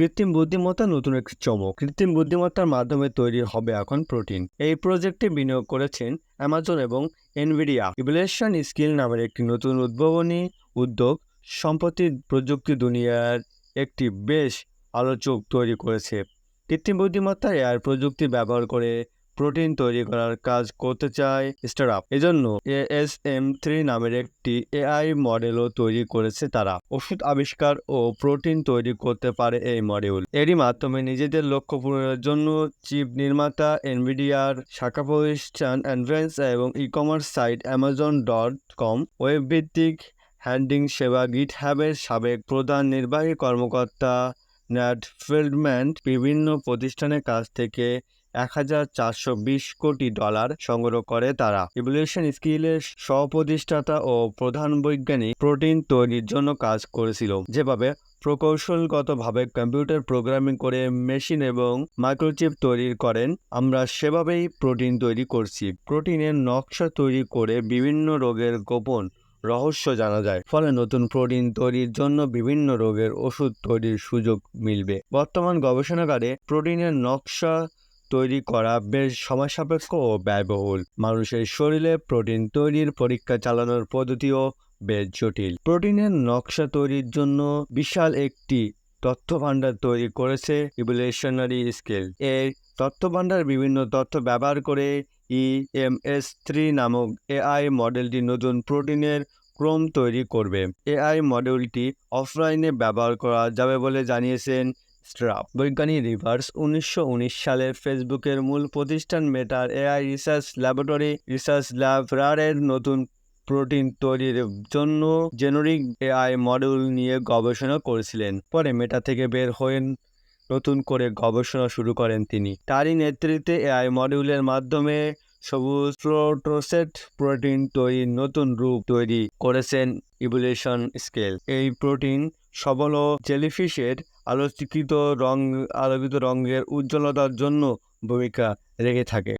কৃত্রিম বুদ্ধিমত্তা নতুন একটি চমক। কৃত্রিম বুদ্ধিমত্তার মাধ্যমে তৈরি হবে এখন প্রোটিন। এই প্রজেক্টে বিনিয়োগ করেছেন অ্যামাজন এবং এনভিডিয়া ইভলিউশন স্কিল নামের একটি নতুন উদ্ভাবনী উদ্যোগ সম্প্রতি প্রযুক্তি দুনিয়ার একটি বেশ আলোচক তৈরি করেছে। কৃত্রিম বুদ্ধিমত্তা এআই প্রযুক্তি ব্যবহার করে প্রোটিন তৈরি করার কাজ করতে চায় স্টার্টআপ এজন্য এএসএম থ্রি নামের একটি এআই মডেলও তৈরি করেছে তারা। ওষুধ আবিষ্কার ও প্রোটিন তৈরি করতে পারে এই মডিউল এরই মাধ্যমে নিজেদের লক্ষ্য পূরণের জন্য চিপ নির্মাতা এনভিডিয়ার শাখা প্রতিষ্ঠান অ্যাডভেন্স এবং e commerce site Amazon dot com web ভিত্তিক হ্যান্ডিং সেবা গিট হ্যাবের সাবেক প্রধান নির্বাহী কর্মকর্তা ন্যাট ফিল্ডম্যান বিভিন্ন প্রতিষ্ঠানের কাছ থেকে এক হাজার চারশো বিশ কোটি ডলার সংগ্রহ করে তারা। ইভলিউশন স্কিলের সহপ্রতিষ্ঠাতা ও প্রধান বৈজ্ঞানিক প্রোটিন তৈরির জন্য কাজ করেছিল। যেভাবে প্রকৌশলগতভাবে কম্পিউটার প্রোগ্রামিং করে মেশিন এবং মাইক্রোচিপ তৈরি করেন, আমরা সেভাবেই প্রোটিন তৈরি করছি। প্রোটিনের নকশা তৈরি করে বিভিন্ন রোগের গোপন রহস্য জানা যায়। ফলে নতুন প্রোটিন তৈরির জন্য বিভিন্ন রোগের ওষুধ তৈরির সুযোগ মিলবে। বর্তমান গবেষণাগারে প্রোটিনের নকশা তৈরি করা বেশ সময় সাপেক্ষ ও ব্যয়বহুল। মানুষের শরীরে প্রোটিন তৈরির পরীক্ষা চালানোর পদ্ধতিও বেশ জটিল। প্রোটিনের নকশা তৈরির জন্য বিশাল একটি তথ্য ভাণ্ডার তৈরি করেছে ইভলিউশনারি স্কেল এই তথ্য ভাণ্ডার বিভিন্ন তথ্য ব্যবহার করে E ইএমএস থ্রি নামক এআই মডেলটি নতুন প্রোটিনের ক্রম তৈরি করবে। এআই মডেলটি অফলাইনে ব্যবহার করা যাবে বলে জানিয়েছেন স্ট্রাপ। বৈজ্ঞানিক রিভার্স উনিশশো সালে ফেসবুকের মূল প্রতিষ্ঠান মেটার AI research laboratory research lab রারের নতুন প্রোটিন তৈরির জন্য জেনেরিক এআই মডিউল নিয়ে গবেষণা করেছিলেন। পরে মেটা থেকে বের হয়েন নতুন করে গবেষণা শুরু করেন তিনি। তারই নেতৃত্বে এআই মডিউলের মাধ্যমে সবুজ প্রোটোসেট প্রোটিন তৈরির নতুন রূপ তৈরি করেছেন ইভলিউশন স্কেল। এই প্রোটিন সবল ও জেলিফিশের আলোচিত রঙ আলোকিত রঙের উজ্জ্বলতার জন্য ভূমিকা রেখে থাকে।